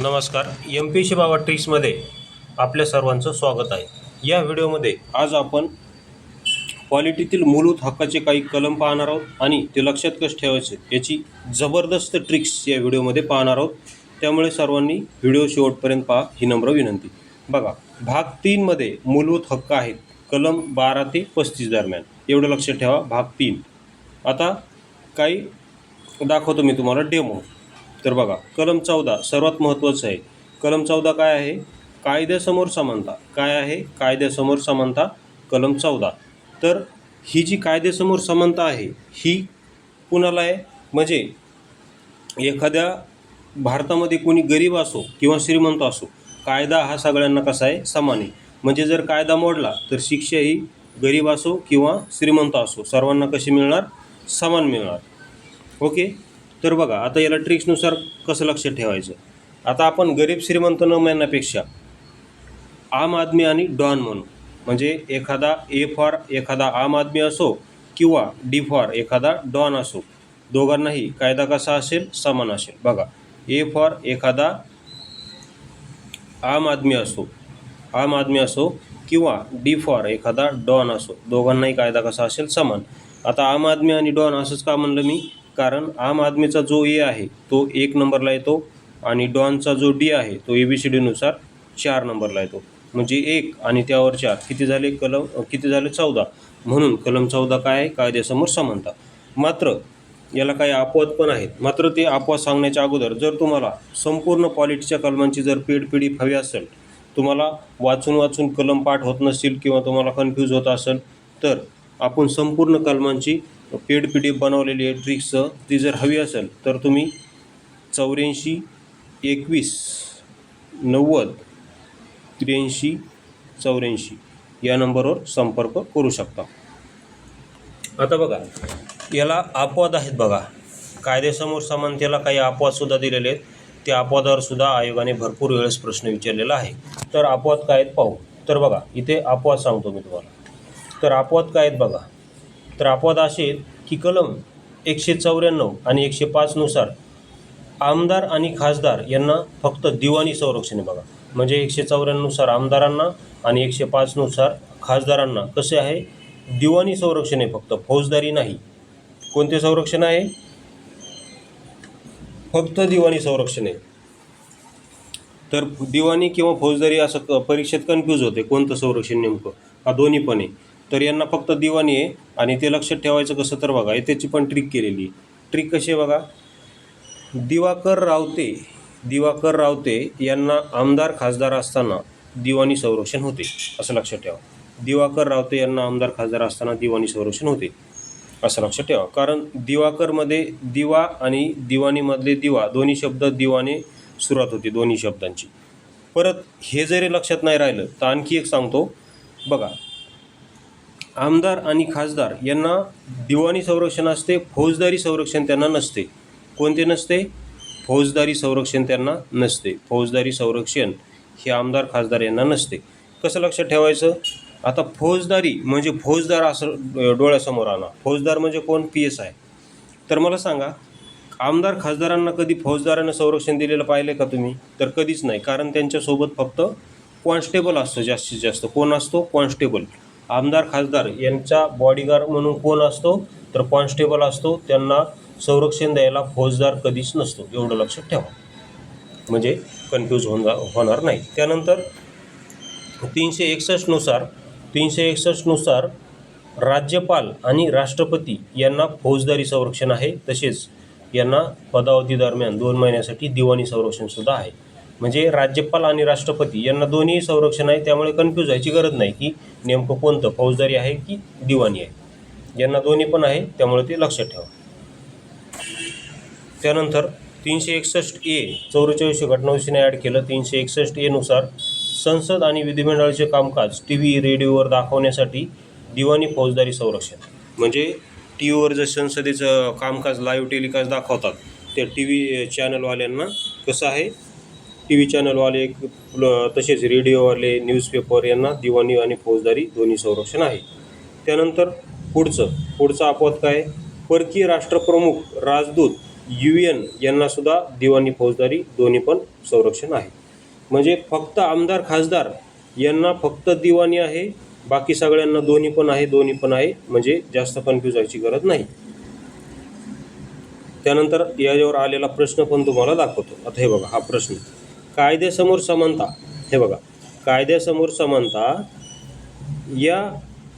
नमस्कार. M P C बाबा ट्रिक्समध्ये आपल्या सर्वांचं स्वागत आहे. या व्हिडिओमध्ये आज आपण क्वालिटीतील मूलभूत हक्काचे काही कलम पाहणार आहोत आणि ते लक्षात कसं ठेवायचे याची जबरदस्त ट्रिक्स या व्हिडिओमध्ये पाहणार आहोत. त्यामुळे सर्वांनी व्हिडिओ शेवटपर्यंत पहा ही नम्र विनंती. बघा भाग तीनमध्ये मूलभूत हक्क आहेत. कलम बारा ते पस्तीस दरम्यान. एवढं लक्षात ठेवा भाग तीन. आता काही दाखवतो मी तुम्हाला डेमो. तर बघा कलम चौदा सर्वात महत्त्वाचं आहे. कलम चौदा काय आहे? कायद्यासमोर समानता. काय आहे? कायद्यासमोर समानता कलम चौदा. तर ही जी कायद्यासमोर समानता आहे ही कुणाला आहे? म्हणजे एखाद्या भारतामध्ये कोणी गरीब असो किंवा श्रीमंत असो कायदा हा सगळ्यांना कसा आहे? समान आहे. म्हणजे जर कायदा मोडला तर शिक्षा ही गरीब असो किंवा श्रीमंत असो सर्वांना कशी मिळणार? समान मिळणार. ओके? तर बघा आता याला ट्रिक्सनुसार कसं लक्षात ठेवायचं? आता आपण गरीब श्रीमंत न म्हणण्यापेक्षा आम आदमी आणि डॉन म्हणू. म्हणजे एखादा ए फॉर एखादा आम आदमी असो किंवा डी फॉर एखादा डॉन असो दोघांनाही कायदा कसा असेल? समान असेल. बघा ए फॉर एखादा आम आदमी असो आम आदमी असो किंवा डी फॉर एखादा डॉन असो दोघांनाही कायदा कसा असेल? समान. आता आम आदमी आणि डॉन असंच का म्हणलं मी? कारण आम आदमीचा जो ए आहे तो एक नंबरला येतो आणि डॉनचा जो डी आहे तो ए बी सी डीनुसार चार नंबरला येतो. म्हणजे एक आणि त्यावर चार. किती झाले? कलम किती झाले? चौदा. म्हणून कलम चौदा काय आहे? कायद्यासमोर समानता. मात्र याला काही अपवाद पण आहेत. मात्र ते अपवाद सांगण्याच्या अगोदर जर तुम्हाला संपूर्ण क्वालिटीच्या कलमांची जर पेड हवी असेल तुम्हाला वाचून वाचून कलम पाठ होत नसतील किंवा तुम्हाला कन्फ्यूज होत असेल तर आपण संपूर्ण कलमांची पेड पी डी बनवलेली आहे ट्रिक्सचं ती जर हवी असेल तर तुम्ही चौऱ्याऐंशी एकवीस नव्वद त्र्याऐंशी चौऱ्याऐंशी या नंबरवर संपर्क करू शकता. आता बघा याला अपवाद आहेत बघा. कायद्यासमोर समानतेला काही अपवादसुद्धा दिलेले आहेत. त्या अपवादावर सुद्धा आयोगाने भरपूर वेळेस प्रश्न विचारलेला आहे. तर अपवाद काय आहेत पाहू. तर बघा इथे अपवाद सांगतो मी तुम्हाला. तर अपवाद काय आहेत बघा. तर अपवाद असे की कलम एकशे चौऱ्याण्णव आणि एकशे पाचनुसार आमदार आणि खासदार यांना फक्त दिवाणी संरक्षण आहे बघा. म्हणजे एकशे चौऱ्याण्णवनुसार आमदारांना आणि एकशे पाचनुसार खासदारांना कसे आहे? दिवाणी संरक्षण आहे फक्त फौजदारी नाही. कोणते संरक्षण आहे? फक्त दिवाणी संरक्षण आहे. तर दिवाणी किंवा फौजदारी असं क परीक्षेत कन्फ्यूज होते कोणतं संरक्षण नेमकं? हा दोन्ही पण आहे. तर यांना फक्त दिवाणी आहे आणि ते लक्षात ठेवायचं कसं तर बघा हे त्याची पण ट्रिक केलेली आहे. ट्रिक कशी आहे बघा? दिवाकर रावते दिवाकर रावते यांना आमदार खासदार असताना दिवाणी संरक्षण होते असं लक्षात ठेवा. दिवाकर रावते यांना आमदार खासदार असताना दिवाणी संरक्षण होते असं लक्षात ठेवा. कारण दिवाकरमध्ये दिवा आणि दिवाणीमधले दिवा दोन्ही शब्द दिवाने सुरुवात होते दोन्ही शब्दांची. परत हे जरी लक्षात नाही राहिलं तर आणखी एक सांगतो. बघा आमदार आणि खासदार यांना दिवाणी संरक्षण असते फौजदारी संरक्षण त्यांना नसते. कोणते नसते? फौजदारी संरक्षण त्यांना नसते. फौजदारी संरक्षण हे आमदार खासदार यांना नसते. कसं लक्षात ठेवायचं? आता फौजदारी म्हणजे फौजदार असं डोळ्यासमोर आणा. फौजदार म्हणजे कोण? P S I. तर मला सांगा आमदार खासदारांना कधी फौजदारानं संरक्षण दिलेलं पाहिलं का तुम्ही? तर कधीच नाही. कारण त्यांच्यासोबत फक्त कॉन्स्टेबल असतो जास्तीत जास्त. कोण असतो? कॉन्स्टेबल. आमदार खासदार यांचा बॉडीगार्ड म्हणून कोण असतो तर कॉन्स्टेबल असतो त्यांना संरक्षण द्यायला फौजदार कधीच नसतो. एवढं लक्षात ठेवा. म्हणजे कन्फ्यूज होऊन जा होणार नाही. त्यानंतर तीनशे एकसष्टनुसार तीनशे एकसष्टनुसार राज्यपाल आणि राष्ट्रपती यांना फौजदारी संरक्षण आहे. तसेच यांना पदावधीदरम्यान दोन महिन्यासाठी दिवाणी संरक्षणसुद्धा आहे. म्हणजे राज्यपाल आणि राष्ट्रपती यांना दोन्ही संरक्षण आहे त्यामुळे कन्फ्यूज व्हायची गरज नाही की नेमकं कोणतं फौजदारी आहे की दिवाणी आहे. यांना दोन्ही पण आहे त्यामुळे ते लक्षात ठेवा. त्यानंतर तीनशे एकसष्ट ए चौवेचाळीसशे घटनाविषयीने ॲड केलं. तीनशे एकसष्ट एनुसार संसद आणि विधिमंडळाचे कामकाज टी व्ही रेडिओवर दाखवण्यासाठी दिवाणी फौजदारी संरक्षण. म्हणजे टी व्हीवर जर संसदेचं कामकाज लाईव्ह टेलिकास्ट दाखवतात त्या टी व्ही चॅनलवाल्यांना कसं आहे टी व्ही चॅनलवाले तसेच रेडिओवाले न्यूजपेपर यांना दिवाणी आणि फौजदारी दोन्ही संरक्षण आहे. त्यानंतर पुढचं पुढचं अपवाद काय? परकीय राष्ट्रप्रमुख राजदूत यू एन यांनासुद्धा दिवाणी फौजदारी दोन्ही पण संरक्षण आहे. म्हणजे फक्त आमदार खासदार यांना फक्त दिवाणी आहे बाकी सगळ्यांना दोन्ही पण आहे दोन्ही पण आहे म्हणजे जास्त कन्फ्यूज व्हायची गरज नाही. त्यानंतर याच्यावर आलेला प्रश्न पण तुम्हाला दाखवतो. आता हे बघा हा प्रश्न. कायद्यासमोर समानता. हे बघा कायद्यासमोर समानता या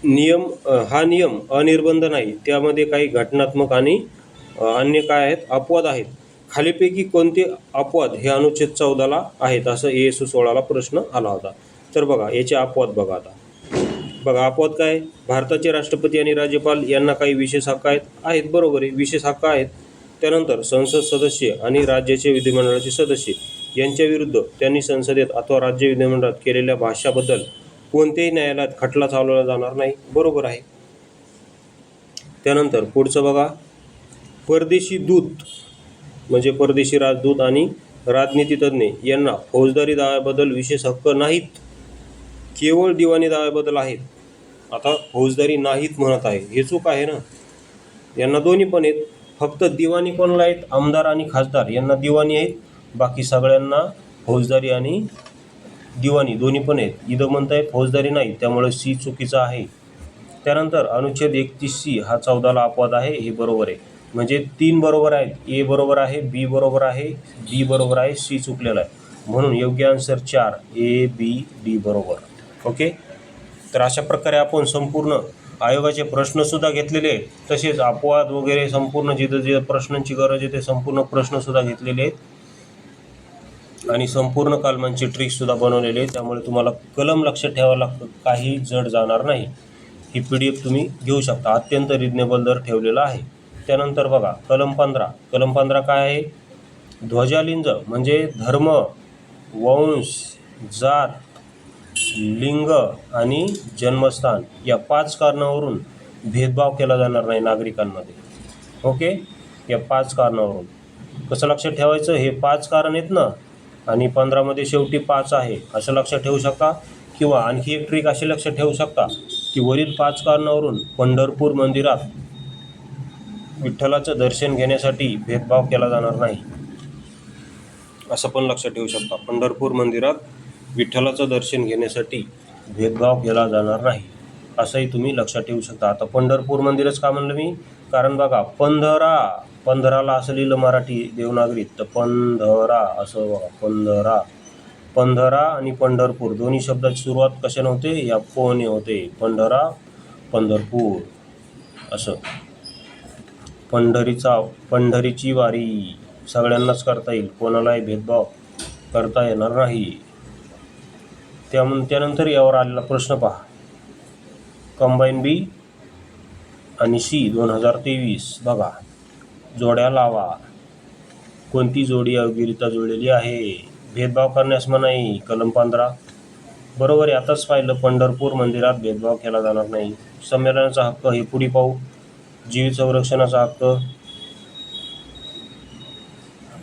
नियम हा नियम अनिर्बंध नाही. त्यामध्ये काही घटनात्मक आणि अन्य काय आहेत? अपवाद आहेत. खालीपैकी कोणते अपवाद हे अनुच्छेद चौदाला आहेत? असं ए एस सोळाला प्रश्न आला होता. तर बघा याचे अपवाद बघा आता. बघा अपवाद काय? भारताचे राष्ट्रपती आणि राज्यपाल यांना काही विशेष हक्क आहेत? आहेत बरोबर आहे. विशेष हक्क आहेत. त्यानंतर संसद सदस्य आणि राज्याचे विधिमंडळाचे सदस्य. यांच्या विरुद्ध त्यांनी संसदेत अथवा राज्य विधिमंडळात केलेल्या भाष्याबद्दल कोणत्याही न्यायालयात खटला चालवला जाणार नाही. बरोबर आहे. त्यानंतर पुढचं बघा. परदेशी दूत म्हणजे परदेशी राजदूत आणि राजनीतितज्ञ यांना फौजदारी दाव्याबद्दल विशेष हक्क नाहीत. केवळ दिवाणी दाव्याबद्दल आहेत. आता फौजदारी नाहीत म्हणत आहे. हे चूक आहे ना? यांना दोन्ही पण आहेत. फक्त दिवाणी कोणाला आहेत? आमदार आणि खासदार. यांना दिवाणी आहेत. बाकी सगळ्यांना फौजदारी आणि दिवाणी दोन्ही पण आहेत. इथं म्हणताय फौजदारी नाही त्यामुळे सी चुकीचा आहे. त्यानंतर अनुच्छेद एकतीस सी हा चौदाला अपवाद आहे हे बरोबर आहे. म्हणजे तीन बरोबर आहेत. ए बरोबर आहे बी बरोबर आहे डी बरोबर आहे सी चुकलेला आहे. म्हणून योग्य आन्सर चार ए बी डी बरोबर. ओके? तर अशा प्रकारे आपण संपूर्ण आयोगाचे प्रश्नसुद्धा घेतलेले आहेत. तसेच अपवाद वगैरे संपूर्ण जिथं जिथं प्रश्नांची गरज आहे ते संपूर्ण प्रश्नसुद्धा घेतलेले आहेत. आणि संपूर्ण कालमांची ट्रिकसुद्धा बनवलेली आहे. त्यामुळे तुम्हाला कलम लक्षात ठेवावं लागतं. काही जड जाणार नाही. ही पी डी एफ तुम्ही घेऊ शकता. अत्यंत रिजनेबल दर ठेवलेला आहे. त्यानंतर बघा कलम पंधरा. कलम पंधरा काय आहे? ध्वजालिंग म्हणजे धर्म वंश जात लिंग आणि जन्मस्थान या पाच कारणावरून भेदभाव केला जाणार नाही नागरिकांमध्ये. ओके या पाच कारणावरून. कसं लक्षात ठेवायचं? हे पाच कारण आहेत ना. आणि पंधरामध्ये शेवटी पाच आहे असं लक्षात ठेवू शकता? किंवा आणखी एक ट्रिक अशी लक्षात ठेवू शकता की वरील पाच कारणावरून पंढरपूर मंदिरात विठ्ठलाचं दर्शन घेण्यासाठी भेदभाव केला जाणार नाही. असं पण लक्षात ठेवू शकता पंढरपूर मंदिरात विठ्ठलाचं दर्शन घेण्यासाठी भेदभाव केला जाणार नाही असंही तुम्ही लक्षात ठेवू शकता. आता पंढरपूर मंदिरच का म्हणलं मी? कारण बघा पंधरा पंधराला असं लिहिलं मराठी देवनागरीत तर पंधरा असं बघा पंधरा. पंधरा आणि पंढरपूर दोन्ही शब्दाची सुरुवात कशाने होते? या पोने होते. पंढरा पंढरपूर. असं. पंढरीचा पंढरीची वारी. सगळ्यांनाच करता येईल. कोणालाही भेदभाव करता येणार नाही. त्यामुळे त्यानंतर यावर आलेला प्रश्न पहा. कंबाईन बी आणि सी दोन हजार तेवीस. बघा. जोड्या लावा. कोणती जोडी अविरिता जोडलेली आहे? भेदभाव करण्यास मनाई कलम पंधरा. बरोबर आहे आताच पाहिलं पंढरपूर मंदिरात भेदभाव केला जाणार नाही. संमेलनाचा हक्क हे पुढे पाहू. जीवित संरक्षणाचा हक्क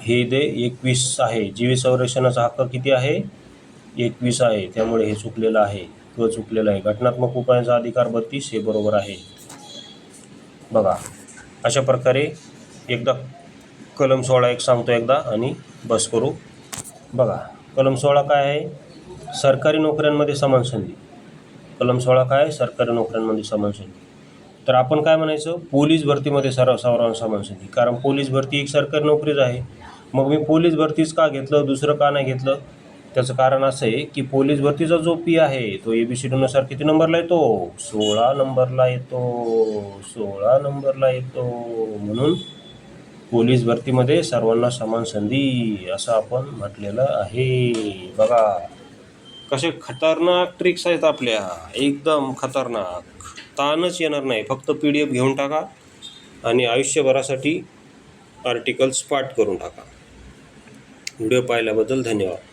हे दे एकवीस आहे. जीवित संरक्षणाचा हक्क किती आहे? एकवीस आहे. त्यामुळे हे चुकलेलं आहे. किंवा चुकलेलं आहे. घटनात्मक उपायांचा अधिकार बत्तीस हे बरोबर आहे. बघा अशा प्रकारे एकदा कलम सोळा एक सांगतो एकदा आणि बस करू. बघा कलम सोळा काय आहे? सरकारी नोकऱ्यांमध्ये समान संधी. कलम सोळा काय आहे? सरकारी नोकऱ्यांमध्ये समान संधी. तर आपण काय म्हणायचं? पोलीस भरतीमध्ये सर्व सर्वांना समान संधी. कारण पोलीस भरती एक सरकारी नोकरीच आहे. मग मी पोलीस भरतीच का घेतलं? दुसरं का नाही घेतलं? त्याचं कारण असं आहे की पोलीस भरतीचा जो पी आहे तो ए बी सी डीनुसार किती नंबरला येतो? सोळा नंबरला येतो. सोळा नंबरला येतो. म्हणून पोलीस भरतीमध्ये सर्वांना समान संधी असं आपण म्हटलेलं आहे. बघा कसे खतरनाक ट्रिक्स आहेत आपल्या. एकदम खतरनाक. ताणच येणार नाही. फक्त पी डी एफ घेऊन टाका आणि आयुष्यभरासाठी आर्टिकल्स पाठ करून टाका. व्हिडिओ पाहिल्याबद्दल धन्यवाद.